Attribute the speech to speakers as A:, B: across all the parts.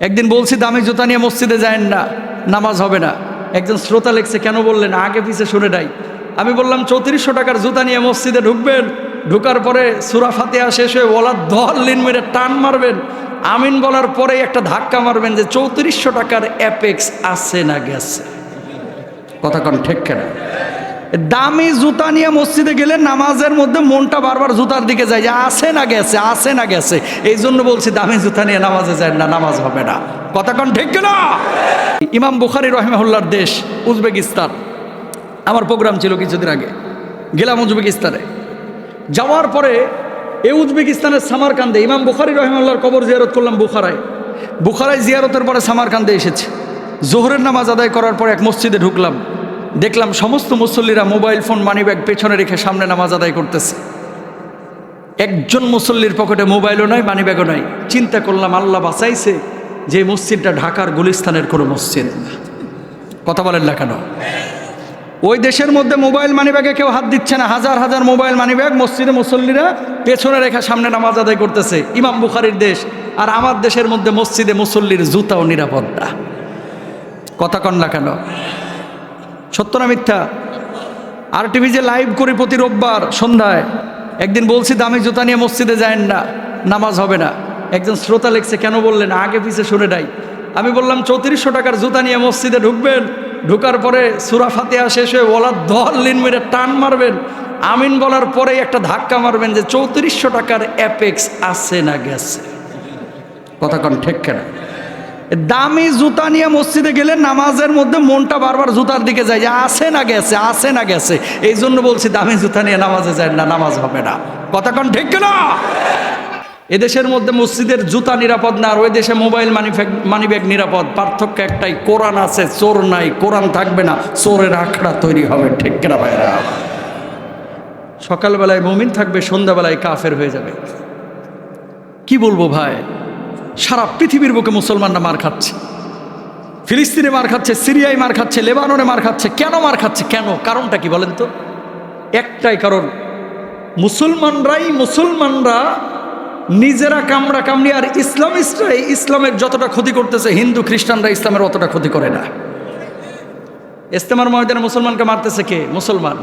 A: একদিন বলছি, দামি জুতা নিয়ে মসজিদে যায় না, নামাজ হবে না। একজন শ্রোতা লেখছে, কেন বললেন? আগে পিছে শুনে নাই। আমি বললাম, চৌত্রিশশো টাকার জুতা নিয়ে মসজিদে ঢুকবেন, ঢুকার পরে সুরা ফাতেহা শেষ হয়ে ওলার দল লিন মেরে টান মারবেন। আমিন বলার পরে একটা ধাক্কা মারবেন যে, চৌত্রিশশো টাকার অ্যাপেক্স আছে না গেছে? কথা কন, ঠিক কেনা? দামি জুতা নিয়ে মসজিদে গেলে নামাজের মধ্যে মনটা বারবার জুতার দিকে যায় যে আসে না গেছে আসে না গেছে। এই জন্য বলছি, দামি জুতা নিয়ে নামাজে যায় না, নামাজ হবে না। কথা কন ঠিক না ইমাম বুখারি রহমাহুল্লার দেশ, উজবেকিস্তান। আমার প্রোগ্রাম ছিল কিছুদিন আগে। গেলাম উজবেকিস্তানে। যাওয়ার পরে এই উজবেকিস্তানের সামারকান্দে, ইমাম বুখারি রহমাল্লার কবর জিয়ারত করলাম বুখারায়। বুখারায় জিয়ারতের পরে সামারকান্দে এসেছে। জোহরের নামাজ আদায় করার পর এক মসজিদে ঢুকলাম। দেখলাম সমস্ত মুসল্লিরা মোবাইল ফোন মানিব্যাগ পেছনে রেখে সামনে নামাজ আদায় করতেছে। একজন মুসল্লির পকেটে মোবাইলও নাই মানিব্যাগও নয় চিন্তা করলাম, আল্লাহ বাঁচাইছে যে মসজিদটা ঢাকার গুলিস্তানের কোনো মসজিদ কথা বলেন না কেন? ওই দেশের মধ্যে মোবাইল মানিব্যাগে কেউ হাত দিচ্ছে না। হাজার হাজার মোবাইল মানিব্যাগ মসজিদে মুসল্লিরা পেছনে রেখা সামনে নামাজ আদায় করতেছে। ইমাম বুখারির দেশ আর আমার দেশের মধ্যে মসজিদে মুসল্লির জুতা ও নিরাপত্তা কথা কন না কেন? সত্য না মিথ্যা? আর টিভি যে লাইভ করি প্রতি রোববার সন্ধ্যায়। একদিন বলছি, দামি জুতা নিয়ে মসজিদে যায় না, নামাজ হবে না। একজন শ্রোতা লেখছে, কেন বললেন? আগে পিছে শুনে নাই। আমি বললাম, চৌত্রিশশো টাকার জুতা নিয়ে মসজিদে ঢুকবেন, ঢুকার পরে সুরা ফাতেহা শেষ হয়ে বলার দল লিন মেরে টান মারবেন। আমিন বলার পরেই একটা ধাক্কা মারবেন যে, চৌত্রিশশো টাকার অ্যাপেক্স আছে না গেছে? কথা কন, ঠিক কেনা? দামি জুতা নিয়ে মসজিদে গেলে নামাজের মধ্যে মনটা বারবার জুতার দিকে যায় যে, আসে না গেছে, আসে না গেছে। এই জন্য বলছি, দামি জুতা নিয়ে নামাজে যায় না, নামাজ হবে না। কথা কন ঠিক না এদেশের মধ্যে মসজিদের জুতা নিরাপদ না, আর ওই দেশে মোবাইল মানিফ্যাক মানিব্যাগ নিরাপদ। পার্থক্য একটাই, কোরআন আছে, চোর নাই, কোরআন থাকবে না, চোরের আখড়া তৈরি হবে। ঠিক কিনা ভাইরা সকালবেলায় মমিন থাকবে, সন্ধ্যাবেলায় কাফের হয়ে যাবে। কি বলব ভাই? সারা পৃথিবীর বুকে মুসলমানরা মার খাচ্ছে। ফিলিস্তিনে মার খাচ্ছে, সিরিয়ায় মার খাচ্ছে, লেবাননে মার খাচ্ছে, কেন মার খাচ্ছে, কেন? কারণটা কি বলেন তো? একটাই কারণ, মুসলমানরাই মুসলমানরা নিজেরা কামড়া কামড়ি, আর ইসলামিস্টরাই ইসলামের যতটা ক্ষতি করতেছে, হিন্দু, খ্রিস্টানরা ইসলামের অতটা ক্ষতি করে না। ইস্তেমার ময়দানে মুসলমানকে মারতেছে কে? মুসলমান।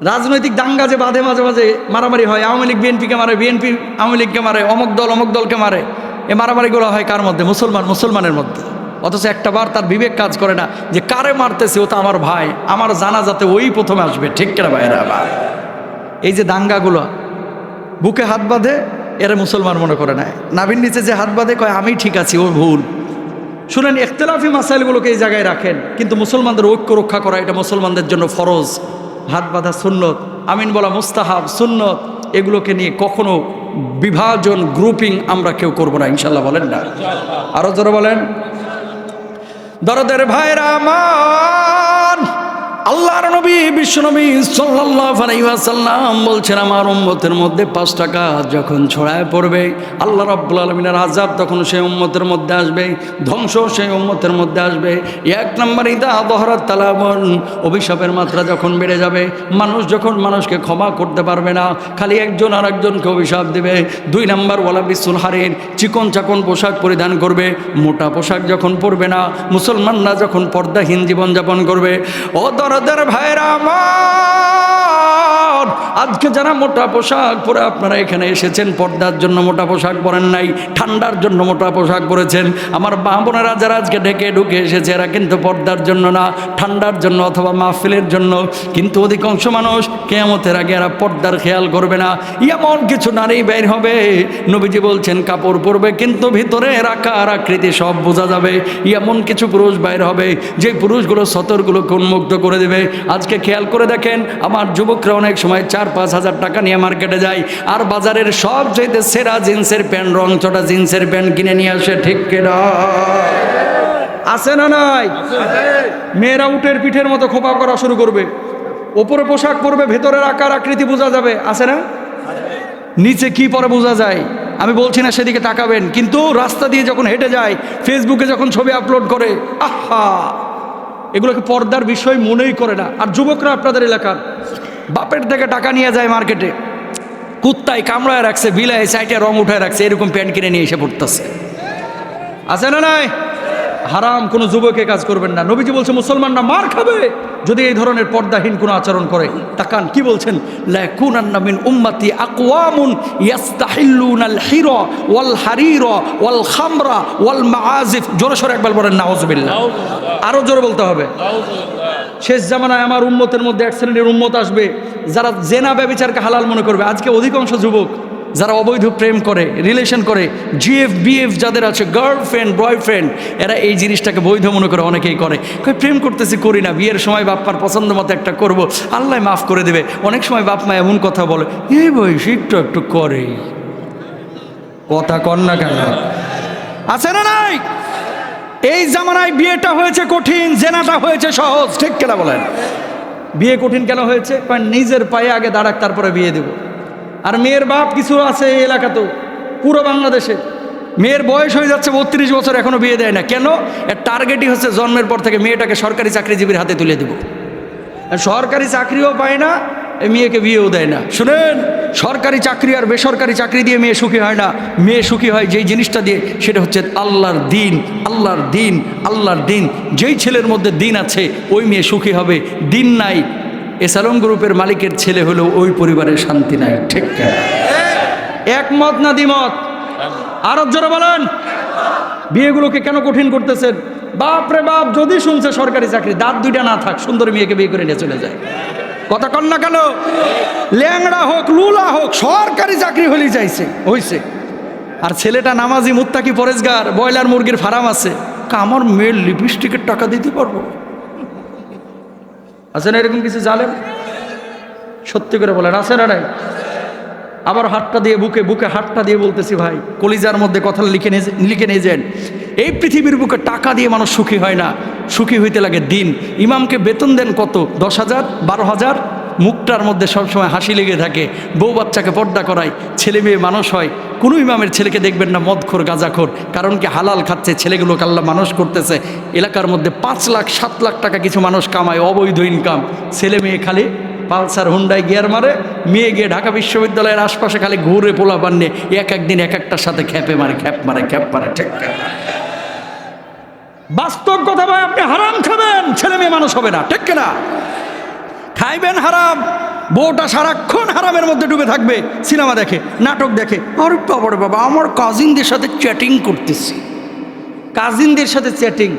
A: রাজনৈতিক দাঙ্গা যে বাঁধে মাঝে মাঝে মারামারি হয়, আওয়ামী লীগ, বিএনপিকে মারে, বিএনপি, আওয়ামী লীগকে মারে, অমুক দল, অমুক দলকে মারে। এ মারামারিগুলো হয় কার মধ্যে? মুসলমান, মুসলমানের মধ্যে। অথচ একটা বার তার বিবেক কাজ করে না যে কারে মারতেছে ও তো আমার ভাই, আমার জানা যাতে ওই প্রথমে আসবে। ঠিক কেনা ভাইরা? আবার এই যে দাঙ্গাগুলো, বুকে হাত বাঁধে, এরা মুসলমান মনে করে নেয় নাবির নিচে যে হাত বাঁধে, কয়, আমি ঠিক আছি, ও ভুল। শুনেন, ইখতলাফি মাসাইলগুলোকে এই জায়গায় রাখেন, কিন্তু মুসলমানদের ঐক্য রক্ষা করা এটা মুসলমানদের জন্য ফরজ। হাত বাঁধা সুন্নত, আমিন বলা মুস্তাহাব, সুন্নত। এগুলোকে নিয়ে কখনো বিভাজন গ্রুপিং আমরা কেউ করব না ইনশাল্লাহ বলেন না। আরও জোরে বলেন। দরদের ভাইরা আমার আল্লাহর নবী বিশ্বনবী আলাইহি বলছেন, আমার উম্মতের মধ্যে পাঁচটা কাজ যখন ছড়ায় পড়বে, আল্লাহ রাব্বুল আলামিনের আযাব তখন সেই উম্মতের মধ্যে আসবে, ধ্বংস সেই উম্মতের মধ্যে আসবে। এক নম্বর ইদা দহরাত তালাবন, অভিশাপের মাত্রা যখন বেড়ে যাবে, মানুষ যখন মানুষকে ক্ষমা করতে পারবে না, খালি একজন আর একজনকে অভিশাপ দেবে। দুই নাম্বার, ওয়ালা বিসুল চিকন চাকন পোশাক পরিধান করবে, মোটা পোশাক যখন পরবে না, মুসলমানরা যখন পর্দাহীন জীবনযাপন করবে ও দরদের ভাইরা আমার। আজকে যারা মোটা পোশাক পরে আপনারা এখানে এসেছেন, পর্দার জন্য মোটা পোশাক পরেন নাই, ঠান্ডার জন্য মোটা পোশাক পরেছেন। আমার মা বোনেরা যারা আজকে ঢেকে ঢুকে এসেছে, এরা কিন্তু পর্দার জন্য না, ঠান্ডার জন্য অথবা মাহফিলের জন্য। কিন্তু অধিকাংশ মানুষ কেয়ামতের আগে এরা পর্দার খেয়াল করবে না। এমন কিছু নারী বের হবে, নবীজি বলছেন, কাপড় পরবে, কিন্তু ভিতরে আকার আকৃতি সব বোঝা যাবে। এমন কিছু পুরুষ বাইর হবে, যে পুরুষগুলো সতরগুলোকে উন্মুক্ত করে দেবে। আজকে খেয়াল করে দেখেন, আমার যুবকরা অনেক সময় চার, পাঁচ হাজার টাকা নিয়ে মার্কেটে যায়। আর বাজারের সব চাইতে সেরা জিন্সের প্যান্ট, রং চটা জিন্সের প্যান্ট কিনে নিয়ে আসে, ঠিক আছে না নাই? মেয়েরা উটের পিঠের মতো খোপা করা শুরু করবে। ওপরে পোশাক পরবে, ভেতরের আকার, আকৃতি বোঝা যাবে। আছে না? নিচে কি পরে বোঝা যায়? আমি বলছি না সেদিকে তাকাবেন। কিন্তু রাস্তা দিয়ে যখন হেঁটে যায় ফেসবুকে যখন ছবি আপলোড করে, আহা! এগুলোকে পর্দার বিষয় মনেই করে না। আর যুবকরা আপনাদের এলাকার। বাপের থেকে টাকা নিয়ে যায় মার্কেটে। কুত্তায় কামড়ায় রাখছে বিলায় সাইটে রং উঠায় রাখছে এরকম প্যান্ট কিনে নিয়ে এসে পড়তেছে। আছে না নাই? হারাম কোনো যুবকে কাজ করবেন না। নবীজি বলছে মুসলমানরা মার খাবে যদি এই ধরনের পর্দাহীন কোনো আচরণ করে। তাকান কি বলছেন? লাকুনান্না মিন উম্মতি আকওয়ামুন ইয়াস্তাহিল্লুন আল হিরা ওয়াল হারিরা ওয়াল খামরা ওয়াল মাআজিফ জোরে সরে একবার বলেন নাউজুবিল্লাহ। আরও জোরে বলতে হবে। শেষ জামানায় আমার উম্মতের মধ্যে এক শ্রেণির উম্মত আসবে, যারা জেনা ব্যবিচারকে হালাল মনে করবে। আজকে অধিকাংশ যুবক যারা অবৈধ প্রেম করে রিলেশন করে জিএফ বিএফ যাদের আছে গার্লফ্রেন্ড বয়ফ্রেন্ড এরা এই জিনিসটাকে বৈধ মনে করে অনেকেই করে। কই, প্রেম করতেছি, করি না। বিয়ের সময় বাপ্পার পছন্দ মতো একটা করব। আল্লাহ মাফ করে দেবে। অনেক সময় বাপ মা এমন কথা বলে এই বয়সে একটু একটু করে কথা না কেন? আছে না নাই? এই জামানায় বিয়েটা হয়েছে কঠিন, জেনাটা হয়েছে সহজ, ঠিক কেনা বলেন? বিয়ে কঠিন কেন হয়েছে? কারণ নিজের পায়ে আগে দাঁড়াক, তারপরে বিয়ে দেব। আর মেয়ের বাপ কিছু আছে এই এলাকাতেও, পুরো বাংলাদেশে। মেয়ের বয়স হয়ে যাচ্ছে বত্রিশ বছর, এখনও বিয়ে দেয় না। কেন? এর টার্গেটই হচ্ছে জন্মের পর থেকে মেয়েটাকে সরকারি চাকরিজীবীর হাতে তুলে দেব। সরকারি চাকরিও পায় না মেয়েকে বিয়েও দেয় না। শুনেন, সরকারি চাকরি আর বেসরকারি চাকরি দিয়ে মেয়ে সুখী হয় না। মেয়ে সুখী হয় যেই জিনিসটা দিয়ে, সেটা হচ্ছে আল্লাহর দিন আল্লাহর দিন আল্লাহর দিন। যেই ছেলের মধ্যে দিন আছে, ওই মেয়ে সুখী হবে। দিন নাই এসালম গ্রুপের মালিকের ছেলে হলেও ওই পরিবারের শান্তি নাই। ঠিক? একমত না দ্বিমত? আরও জোরে বলেন। বিয়েগুলোকে কেন কঠিন করতেছেন? বাপ রে বাপ, যদি শুনছে সরকারি চাকরি, দাঁত দুইটা না থাক, সুন্দর মেয়েকে বিয়ে করে নিয়ে চলে যায়। কথা কন না কেন? ল্যাংড়া হোক, লুলা হোক, সরকারি চাকরি হলেই চাইছে হইছে। আর ছেলেটা নামাজি মুত্তাকি পরেজগার ব্রয়লার মুরগির ফার্ম আছে। আমার মেয়ের লিপস্টিকের টাকা দিতে পারব? আছে না এরকম কিছু জানেন সত্যি করে বলেন, আছে না নাই? আবার হাতটা দিয়ে বুকে বুকে হাতটা দিয়ে বলতেছি ভাই, কলিজার মধ্যে কথা লিখে নিয়ে লিখে নিয়ে যান। এই পৃথিবীর বুকে টাকা দিয়ে মানুষ সুখী হয় না। সুখী হইতে লাগে দিন। ইমামকে বেতন দেন কত? দশ হাজার? বারো হাজার? মুখটার মধ্যে সবসময় হাসি লেগে থাকে। বউ বাচ্চাকে পর্দা করায়, ছেলে মেয়ে মানুষ হয়। কোনো ইমামের ছেলেকে দেখবেন না মদখোর, গাঁজাখোর। কারণ কি হালাল খাচ্ছে, ছেলেগুলোকে আল্লাহ মানুষ করতেছে। এলাকার মধ্যে পাঁচ লাখ, সাত লাখ টাকা কিছু মানুষ কামায়, অবৈধ ইনকাম ছেলে মেয়ে খালি পালসার হুন্ডায় গিয়ার মারে, মেয়ে গিয়ে ঢাকা বিশ্ববিদ্যালয়ের আশপাশে খালি ঘুরে পোলা বান্নে এক একদিন এক একটার সাথে খ্যাপে মারে, খ্যাপ মারে খ্যাপ মারে, ঠিক বাস্তব কথা ভাই আপনি হারাম খাবেন, ছেলে মেয়ে মানুষ হবে না, ঠিক না খাইবেন হারাম, বউটা সারাক্ষণ হারামের মধ্যে ডুবে থাকবে, সিনেমা দেখে, নাটক দেখে। আরে বাবা বাবা, আমার কাজিনদের সাথে চ্যাটিং করতেছি। কাজিনদের সাথে চ্যাটিং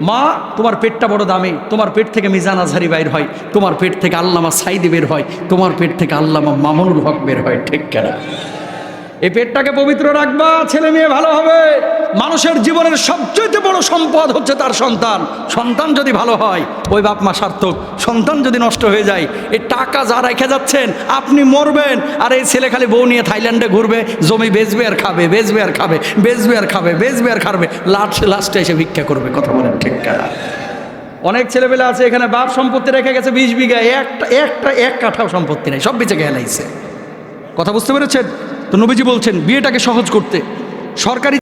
A: মা, তোমার পেটটা বড় দামি, তোমার পেট থেকে মিজান আজহারি বাইর হয়, তোমার পেট থেকে আল্লামা সাইদি বের হয়, তোমার পেট থেকে আল্লামা মামুনুল হক বের হয়, ঠিক কেনা? এই পেটটাকে পবিত্র রাখবা, ছেলে মেয়ে ভালো হবে। মানুষের জীবনের সবচেয়ে বড় সম্পদ হচ্ছে তার সন্তান। সন্তান যদি ভালো হয়, ওই বাপ মা সার্থক। সন্তান যদি নষ্ট হয়ে যায়, এই টাকা যা রেখে যাচ্ছেন, আপনি মরবেন। আর এই ছেলে খালি বউ নিয়ে থাইল্যান্ডে ঘুরবে, জমি বেচবে আর খাবে, বেচবে আর খাবে, বেচবে আর খাবে, বেচবে আর খাবে। লাস্ট লাস্টে এসে ভিক্ষা করবে, কথা বলেন ঠিক অনেক ছেলেবেলা আছে, এখানে বাপ সম্পত্তি রেখে গেছে বিশ বিঘা। একটা একটা, এক কাঠাও সম্পত্তি নেই, সব বেঁচে গেলাইছে। কথা বুঝতে পেরেছেন? তো নবীজি বলছেন বিয়েটাকে সহজ করতে। সরকারি